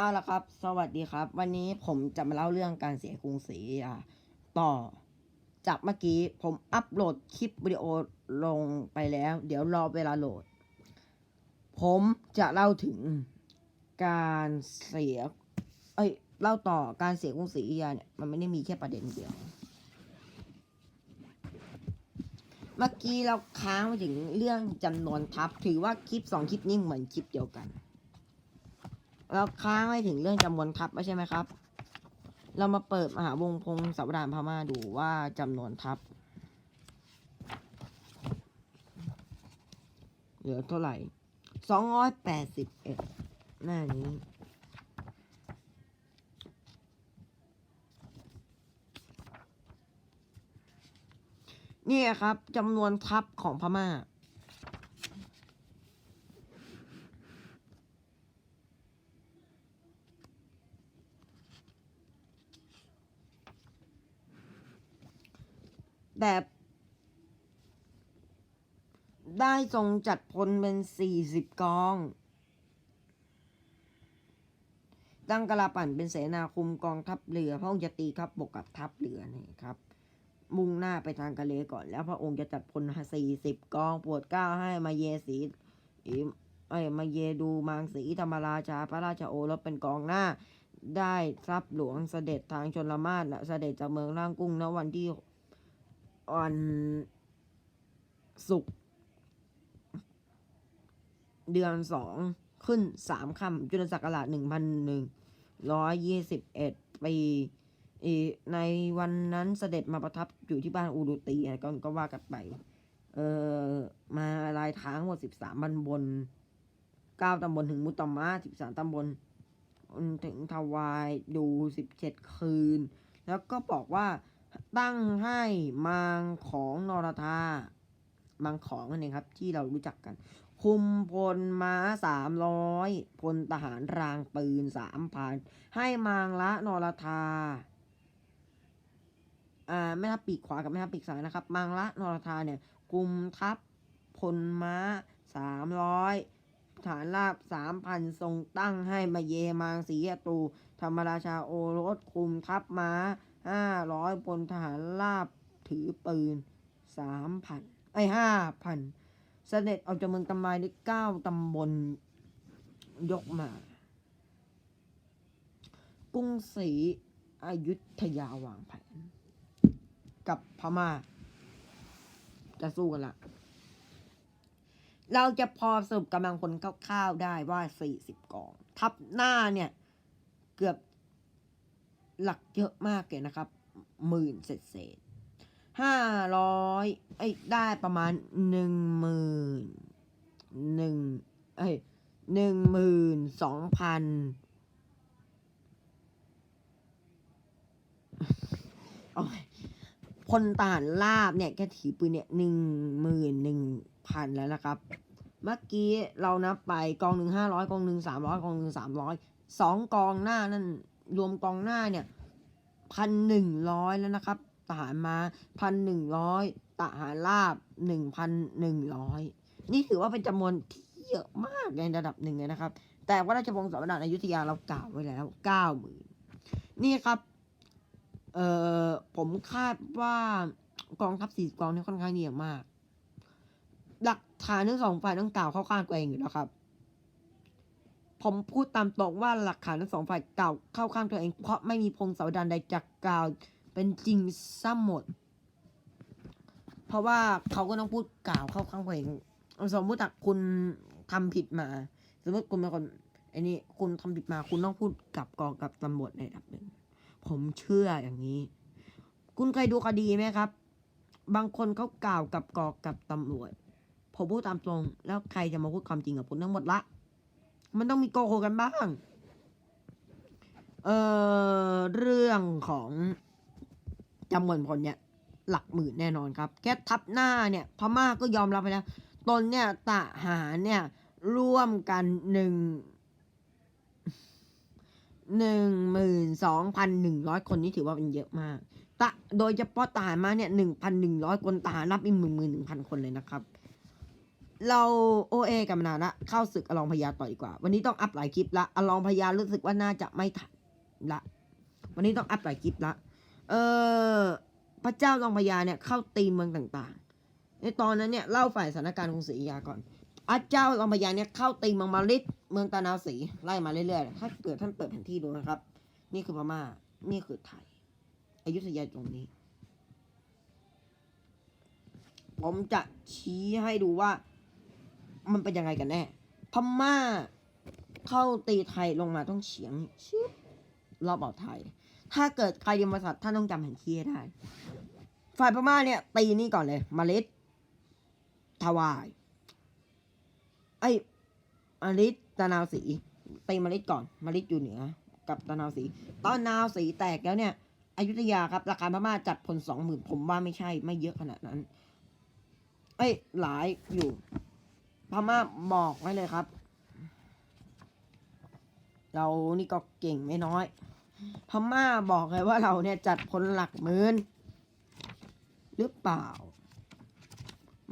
เอาละครับ สวัสดีครับ วันนี้ผมจะมาเล่าเรื่องการเสียกรุงศรีอะต่อ จากเมื่อกี้ผมอัปโหลดคลิปวิดีโอลงไปแล้ว เดี๋ยวรอเวลาโหลด ผมจะเล่าถึงการเสีย เอ้ยเล่าต่อการเสียกรุงศรีอยุธยาเนี่ยมันไม่ได้มีแค่ประเด็นเดียว เมื่อกี้เราค้างไปถึงเรื่องจำนวนทัพ ถือว่าคลิปสองคลิปนี้เหมือนคลิปเดียวกัน เราค้างไว้ถึงเรื่องจำนวนทัพใช่ไหมครับ เรามาเปิดมหาวงพงศาวดารพม่าดูว่าจำนวนทัพเหลือเท่าไหร่สองร้อยแปดสิบเอ็ดหน้านี้ นี่ครับจำนวนทัพของพม่า แบบได้ทรงจัดพลเป็นสี่สิบกอง ตั้งกะลาปั่นเป็นเสนาคุมกองทัพเรือพระองค์จะตีทัพบกกับทัพเรือนี่ครับ มุ่งหน้าไปทางกะเลก่อน แล้วพระองค์จะจัดพลสี่สิบกองปรดก้าวให้มาเยสีไอ้มาเยดูมางสีธรรมราชาพระราชโอรสเป็นกองหน้า ได้ทรัพย์หลวงเสด็จทางชนละมาศเสด็จจากเมืองล่างกุ้งณวันที่ วันศุกร์เดือนสองขึ้นสามคำจุลศักราชหนึ่งพันหนึ่งร้อยยี่สิบเอ็ดปีในวันนั้นเสด็จมาประทับอยู่ที่บ้านอูรุตีก็ก็ว่ากันไป เออมาลายทางหมดสิบสามตำบลเก้าตำบลถึงมุตตมะสิบสามตำบลถึงทวายดูสิบเจ็ดคืน แล้วก็บอกว่า ตั้งให้มังของนรธามังของนั่นเองครับ ที่เรารู้จักกัน คุมพลม้าสามร้อยพลทหารรางปืนสามพันให้มังละนรธาอ่าแม่ทัพปีกขวากับแม่ทัพปีกซ้ายนะครับ มังละนรธาเนี่ยคุมทัพพลม้าสามร้อยฐานราบสามพันทรงตั้งให้มาเยมังสียตูธรรมราชาโอรสคุมทัพม้า ห้าร้อยพลทหารราบถือปืนสามพันไอ้ห้าพันเสด็จออกจากเมืองตำไมได้เก้าตำบลยกมา กรุงศรีอยุธยาวางแผน กับพม่า จะสู้กันละเราจะพอสรุปกำลังพลคร่าวๆได้ว่าสี่สิบกอง ทัพหน้าเนี่ย เกือบ หลักเยอะมากเลยนะครับหมื่นเศษเศษห้าร้อยไอ้ได้ประมาณหนึ่งหมื่นหนึ่งเอ้หนึ่งหมื่นสองพันโอ้ยพลทหารลาบเนี่ยแค่ถือปืนเนี่ยหนึ่งหมื่นหนึ่งพันแล้วนะครับ เมื่อกี้เรานับไปกองหนึ่งห้าร้อยกองหนึ่งสามร้อยกองหนึ่งสามร้อยสองกองหน้านั่น รวมกองหน้าเนี่ยพันหนึ่งร้อยแล้วนะครับทหารมาพันหนึ่งร้อยทหารราบหนึ่งพันหนึ่งร้อยนี่ถือว่าเป็นจำนวนที่เยอะมากในระดับหนึ่งเลยนะครับ แต่ว่าราชวงศ์สมณะอยุธยาเรากล่าวไว้แล้วเก้าหมื่นนี่ครับ เอ่อผมคาดว่ากองทัพสี่กองนี้ค่อนข้างเยอะมาก หลักฐานทั้งสองฝ่ายต้องกล่าวเข้าข้างตัวเองอยู่แล้วครับ ผมพูดตามตรงว่าหลักฐานทั้งสองฝ่ายเก่าเข้าข้างตัวเองเพราะไม่มีพงศาวดารใดจะกล่าวเป็นจริงซ้ำหมด เพราะว่าเขาก็ต้องพูดกล่าวเข้าข้างตัวเองสมมติอะคุณทำผิดมา สมมติคุณเป็นคนไอ้นี่คุณทำผิดมาคุณต้องพูดกับกองกับตำรวจในระดับหนึ่งผมเชื่ออย่างนี้ คุณเคยดูคดีไหมครับ บางคนเขากล่าวกับกองกับตำรวจผมพูดตามตรง แล้วใครจะมาพูดความจริงกับคุณทั้งหมดละ มันต้องมีโกหกกันบ้าง เอ่อ เรื่องของจำนวนพลเนี่ย หลักหมื่นแน่นอนครับ แค่ทับหน้าเนี่ย พม่าก็ยอมรับไปแล้ว ตนเนี่ยทหารเนี่ย ร่วมกันหนึ่งหนึ่งหมื่นสองพันหนึ่งร้อยคนนี่ถือว่าเป็นเยอะมากตะโดยเฉพาะทหารมาเนี่ยหนึ่งพันหนึ่งร้อยคนทหารรับอีกหนึ่งหมื่นหนึ่งพันคนเลยนะครับ เราโอเอกันมานานละเข้าศึกอลองพญาต่อดีกว่า วันนี้ต้องอัพหลายคลิปละอลองพญารู้สึกว่าน่าจะไม่ทันละ วันนี้ต้องอัพหลายคลิปละ เออพระเจ้าลองพญาเนี่ยเข้าตีเมืองต่างๆ ในตอนนั้นเนี่ยเล่าฝ่ายสถานการณ์กรุงศรีอยุธยาก่อนพระเจ้าลองพญาเนี่ยเข้าตีเมืองมาลิดเมืองตานาสีไล่มาเรื่อยๆ ถ้าเกิดท่านเปิดแผนที่ดูนะครับ นี่คือพม่า นี่คือไทย อยุธยาตรงนี้ ผมจะชี้ให้ดูว่า มันเป็นยังไงกันแน่ พม่าเข้าตีไทยลงมาต้องเฉียงชิบรอบอ่าวไทย ถ้าเกิดใครเรียนภาษาท่านต้องจำแผนที่ได้ ฝ่ายพม่าเนี่ย ตีนี่ก่อนเลย มาเลดทวาย ไอ้มาลิดตะนาวสีตีมาลิดก่อน มาลิดอยู่เหนือ กับตะนาวสีตอนนาวสีแตกแล้วเนี่ยอยุธยาครับราคาพม่าจัดพลสองหมื่นผมว่าไม่ใช่ไม่เยอะขนาดนั้น เอ้ยหลายอยู่ พม่าบอกไว้เลยครับ เรานี่ก็เก่งไม่น้อย พม่าบอกเลยว่าเราเนี่ยจัดพลหลักหมื่นหรือเปล่า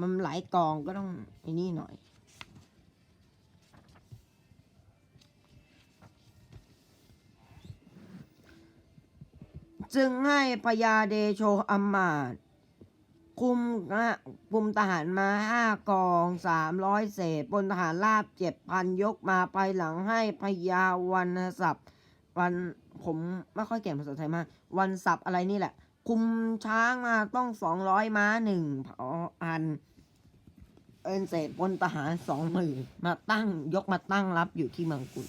มันหลายกองก็ต้องไอ้นี่หน่อยจึงให้พญาเดโชอมาต คุมนะคุมทหารมาห้ากองสามร้อยเศษบนทหารราบเจ็ดพันยกมาไปหลังให้พญาวรรณศัพท์วันผมไม่ค่อยเก่งภาษาไทยมาก วันศัพท์อะไรนี่แหละ คุมช้างมาต้องสองร้อยม้าหนึ่งอันเอินเศษบนทหารสองหมื่นมาตั้งยกมาตั้งรับอยู่ที่เมืองกุล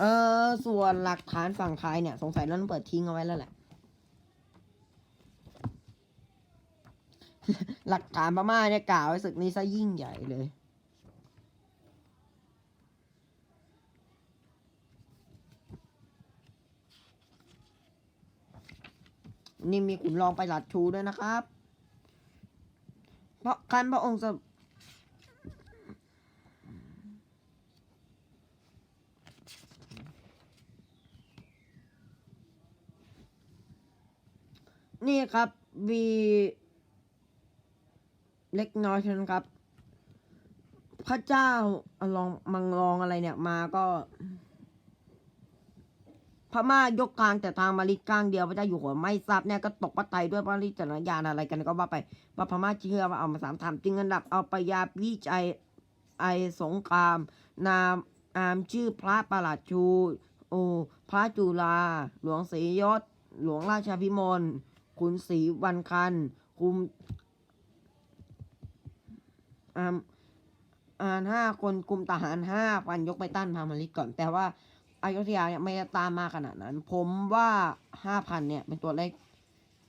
เออส่วนหลักฐานฝั่งไทยเนี่ย สงสัยเราต้องเปิดทิ้งเอาไว้แล้วแหละ หลักฐานพม่าเนี่ยกล่าวไว้ศึกนี้ซะยิ่งใหญ่เลยนี่มีขุนรองไปหลัดชูด้วยนะครับ เพราะคันพระองค์จะนี่ครับวี เล็กน้อยเท่านั้นครับ พระเจ้าลองมังลองอะไรเนี่ยมาก็ พม่ายกกลางแต่ทางมาลิกลางเดียวพระเจ้าอยู่หัวไม่ทราบเนี่ยก็ตกพระไตรด้วยพระลิจารณญาณอะไรกันก็ว่าไปว่าพม่าเชื่อว่าเอามาสามทำจึงอันดับเอาปยาวิจัยไอสงคราม นามอามชื่อพระประหลัดชูโอพระจุลา หลวงศรียศ หลวงราชาพิมลขุนศรีวันคันคุม อามอ่านห้าคนคุมทหารห้าพันยกไปต้านพามาลิดก่อน แต่ว่าอายุธยาเนี่ยไม่ได้ตามมากขนาดนั้น ผมว่าห้าพันเนี่ยเป็นตัวเลข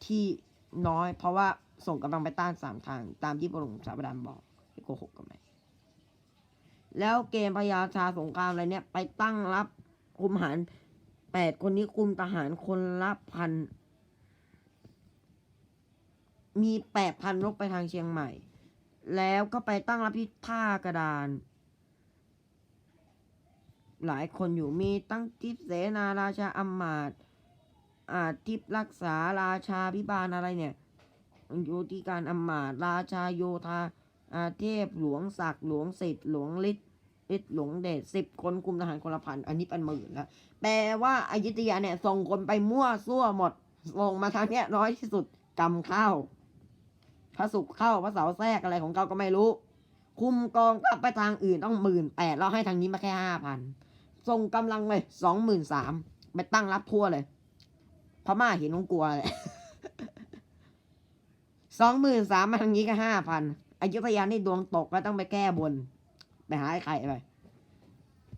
ที่น้อย เพราะว่าส่งกำลังไปต้านสามทาง ตามที่พระองสาบดานบอกไม่โกหกกันไหมแล้วเกมพญาชาสงครามอะไรเนี่ย ไปตั้งรับคุมทหารแปดคนนี้คุมทหารคนละพัน มีแปดพันลกไปทางเชียงใหม่ แล้วก็ไปตั้งรับที่ท่ากระดาน หลายคนอยู่มีตั้งทิพเสนาราชาอำมาตย์อาทิพรักษาราชาพิบาลอะไรเนี่ยอยู่ที่การอำมาตย์ราชาโยธาอาเทพหลวงศักดิ์หลวงสิทธิ์หลวงฤทธิ์ฤทธิ์หลวงเดชสิบคนคุมทหารคนละพันอันนี้เป็นหมื่นล้วแปลว่าอายุทยาเนี่ยส่งคนไปมั่วซั่วหมดส่งมาทางเนี้ยน้อยที่สุดกำเข้า พระศุกร์เข้าพระเสาแทรกอะไรของเขาก็ไม่รู้ คุมกองทัพไปทางอื่นต้องหมื่นแปดแล้วให้ทางนี้มาแค่ห้าพันส่งกำลังไปสองหมื่นสามไปตั้งรับทั่วเลยพม่าเห็นคงกลัวเลยสองหมื่นสามมาทางนี้ก็ห้าพันอายุธยานี่ดวงตกแล้วต้องไปแก้บน ไปหาไอ้ไข่ไป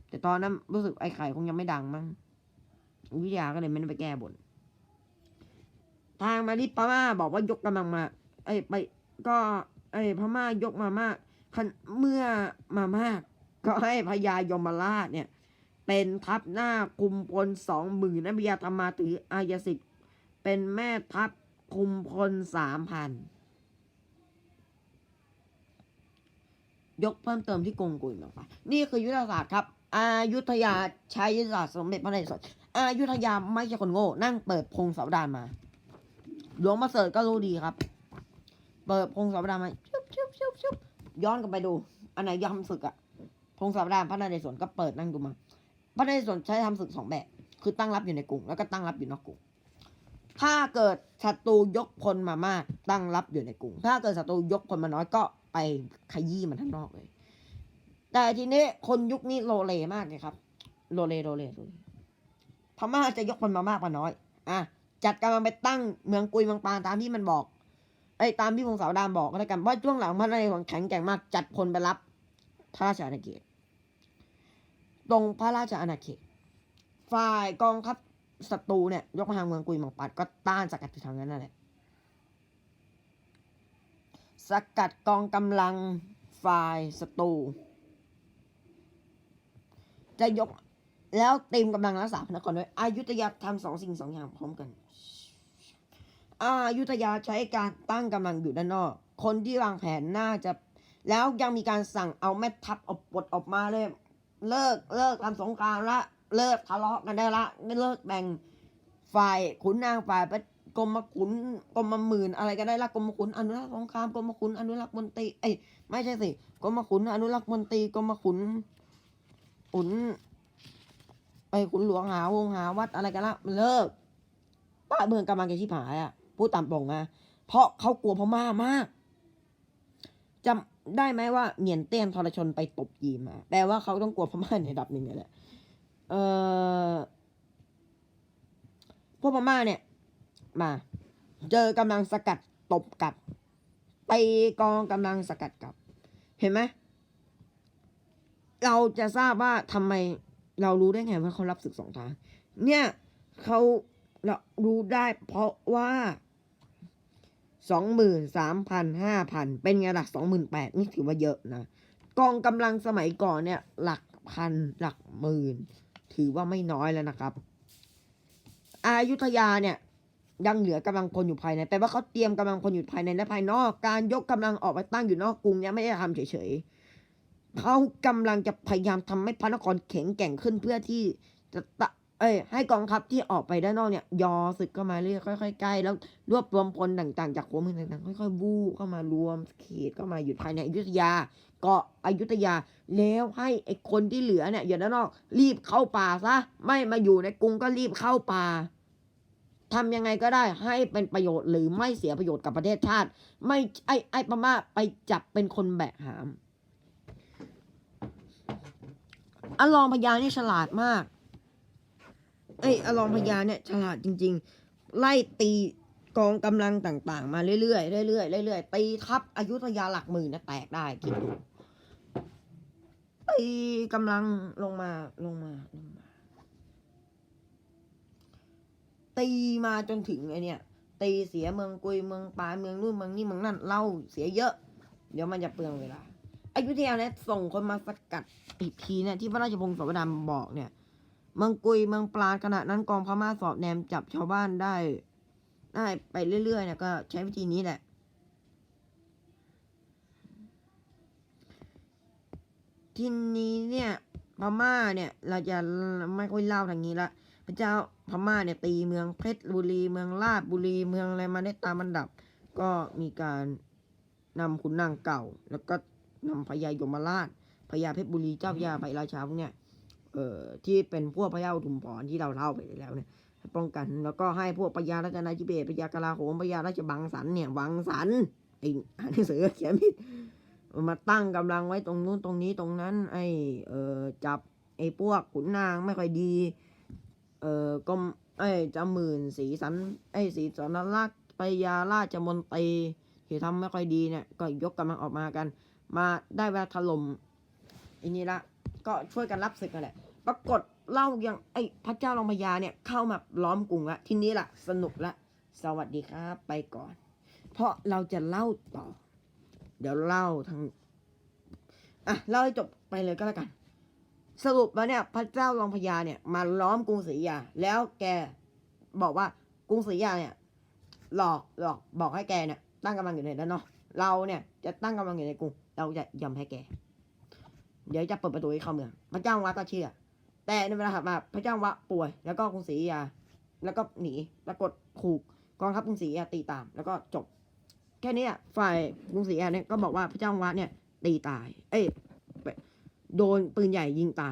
แต่ตอนนั้นรู้สึกไอ้ไข่คงยังไม่ดังมั้งอยุธยาก็เลยไม่ได้ไปแก้บน ทางมาดิพม่าบอกว่ายกกำลังมา ไอ้ไปก็ไอ้พม่ายกมามากเมื่อมามาก ก็ให้พญายมราชเนี่ย เป็นทัพหน้าคุมพลสองหมื่นนพญาธรรมาถืออายสิทธิ์เป็นแม่ทัพคุมพลสามพันยกเพิ่มเติมที่กงกุลลงไปนี่คือยุทธศาสตร์ครับ อายุทยาใช้ยุทธศาสตร์สมเด็จพระนเรศวรอายุทยาไม่ใช่คนโง่ นั่งเปิดพงศาวดารมา หลวงมาเสริฐก็รู้ดีครับ เปิดพงศาวดารมาชุบชุบชุบชุบย้อนกลับไปดู อันไหนยอมศึกอะพงศาวดารพระนเรศวรก็เปิดนั่งดูมา พระนเรศวรใช้ทำศึกสองแบบ คือตั้งรับอยู่ในกรุงแล้วก็ตั้งรับอยู่นอกกรุงถ้าเกิดศัตรูยกพลมามากตั้งรับอยู่ในกรุง ถ้าเกิดศัตรูยกพลมาน้อยก็ไปขยี้มันทั้งนอกเลย แต่ทีนี้คนยุคนี้โลเลมากเลยครับ โลเลโลเลโลเลพม่าจะยกพลมามากมาน้อย อะจัดกำลังไปตั้งเมืองกุยเมืองปานตามที่มันบอก อ้ตามที่พงศาวดารบอกก็แล้วกันว่าช่วงหลังพระนเรศวรแข็งแกร่งมากจัดพลไปรับพระราชอาณาเขตตรงพระราชอาณาเขตฝ่ายกองทัพศัตรูเนี่ยยกมาทางเมืองกุยมืองปัดก็ต้านสกัดอยู่ทางนั้นนั่นแหละสกัดกองกำลังฝ่ายศัตรูจะยกแล้วเต็มกำลังรักษาพระนครด้วยอายุทยาทำสองสิ่งสองอย่างพร้อมกัน อายุทยาใช้การตั้งกำลังอยู่ด้านนอก คนที่วางแผนน่าจะ แล้วยังมีการสั่งเอาแม่ทัพเอาปลดออกมาเลย เลิกเลิกทำสงครามละ เลิกทะเลาะกันได้ละเลิกแบ่งฝ่ายขุนนางฝ่ายไปกรมขุนกรมหมื่นอะไรก็ได้ละกรมขุนอนุรักษ์สงครามกรมขุนอนุรักษ์มนตรีเอ้ยไม่ใช่สิกรมขุนอนุรักษ์มนตรีกรมขุนขุนไอ้ขุนหลวงหาวงหาวัดอะไรกันละเลิกป้าเมืองกำลังจะชิบหายอะ พูดตามตรงนะเพราะเขากลัวพม่ามากจำได้ไหมว่าเหมียนเตี้ยนทรชนไปตบยีมาแปลว่าเขาต้องกลัวพม่าในระดับหนึ่งแหละเออพวกพม่าเนี่ย มา เจอกำลังสกัดตบกลับตีกองกำลังสกัดกลับ เห็นไหมเราจะทราบว่าทำไมเรารู้ได้ไงว่าเขารับศึกสองทาง เนี่ยเขา เรารู้ได้เพราะว่าสองหมื่นสามพันห้าพันเป็นไงล่ะสองหมื่นแปดนี่ถือว่าเยอะนะกองกำลังสมัยก่อนเนี่ย หลักพันหลักหมื่น ถือว่าไม่น้อยแล้วนะครับ อายุทยาเนี่ยยังเหลือกำลังพลอยู่ภายในแปลว่าเขาเตรียมกำลังพลอยู่ภายในและภายนอก การยกกำลังออกไปตั้งอยู่นอกกรุงเนี่ยไม่ได้ทำเฉยๆเขากำลังจะพยายามทำให้พระนครแข็งแกร่งขึ้นเพื่อที่จะตะ เอ้ยให้กองทัพที่ออกไปด้านนอกเนี่ย ยอศึกเข้ามาเรื่อยค่อยๆใกล้แล้วรวบรวมพลต่างๆ จากหัวเมืองต่างๆค่อยๆวูบเข้ามารวมเขตเข้ามาอยู่ภายในอยุธยา เกาะอยุธยา แล้วให้ไอ้คนที่เหลือเนี่ยอยู่ด้านนอก รีบเข้าป่าซะไม่มาอยู่ในกรุงก็รีบเข้าป่าทำยังไงก็ได้ให้เป็นประโยชน์หรือไม่เสียประโยชน์กับประเทศชาติ ไม่ไอ้ไอ้พม่าไปจับเป็นคนแบกหามอลองพญานี่ฉลาดมาก เอ้ยอลองพญาเนี่ยฉลาดจริง ๆ ไล่ตีกองกำลังต่างๆ มาเรื่อยๆเรื่อยๆเรื่อยๆตีทัพอยุธยาหลักหมื่นนะแตกได้คิดดูตีกำลังลงมาลงมาลงมา ตีมาจนถึงไอเนี่ย ตีเสียเมืองกุยเมืองปาเมืองนู่นเมืองนี่เมืองนั่นเล่าเสียเยอะ เดี๋ยวมันจะเปลืองเวลาอยุธยาเนี่ยส่งคนมาสกัดอีกทีเนี่ยที่พระราชพงศาวดารบอกเนี่ย เมืองกุยเมืองปราขณะนั้นกองพม่าสอบแนมจับชาวบ้านได้ ได้ไปเรื่อยๆเนี่ยก็ใช้วิธีนี้แหละ ทีนี้เนี่ยพม่าเนี่ย เราจะไม่ค่อยเล่าทางนี้ละพระเจ้าพม่าเนี่ยตีเมืองเพชรบุรีเมืองลาดบุรีเมืองอะไรมาได้ตามอันดับ ก็มีการนำขุนนางเก่า แล้วก็นำพญายมราชพญาเพชรบุรีเจ้าพญาไผ่ราชาพวกเนี่ย เอ่อที่เป็นพวกพญาอุทุมพรที่เราเล่าไปแล้วเนี่ยป้องกันแล้วก็ให้พวกพญาราชนาจิเบศพญากลาโหมพญาราชบังสันเนี่ยวังสันไอ้อ่านหนังสือเขียนผิดมาตั้งกำลังไว้ตรงนู้นตรงนี้ตรงนั้น ไอ้เอ่อจับไอ้พวกขุนนางไม่ค่อยดี เอ่อก็ไอ้จำหมื่นสีสันไอ้สีสันลักษ์พญาราชมนตรีที่ทำไม่ค่อยดีเนี่ยก็ยกกำลังออกมากัน มาได้เวลาถล่มอันนี้ละ ก็ช่วยกันรับศึกนั่นแหละ ปรากฏเล่ายังไอ้พระเจ้าลองพญาเนี่ยเข้ามาล้อมกรุงละทีนี้ล่ะ สนุกละ สวัสดีครับ ไปก่อน เพราะเราจะเล่าต่อ เดี๋ยวเล่าทั้งอะเล่าให้จบไปเลยก็แล้วกัน สรุปแล้วเนี่ย พระเจ้าลองพญาเนี่ย มาล้อมกรุงศรีอยาแล้วแกบอกว่ากรุงศรีอยาเนี่ย หลอกหลอกบอกให้แกเนี่ยตั้งกำลังอยู่ในด้านนอกเราเนี่ยจะตั้งกำลังอยู่ในกรุงเราจะยอมให้แก เดี๋ยวจะเปิดประตูให้เข้าเมือง พระเจ้าวัดก็เชื่อ แต่ในเวลาถัดมาพระเจ้าวะป่วย แล้วก็กรุงศรีอยุธยา แล้วก็หนี แล้วกดถูกกองทัพกรุงศรีอยุธยาตีตาม แล้วก็จบ แค่นี้อะฝ่ายกรุงศรีอยุธยาเนี่ยก็บอกว่าพระเจ้าวะเนี่ยตีตาย เอ้ย โดนปืนใหญ่ยิงตาย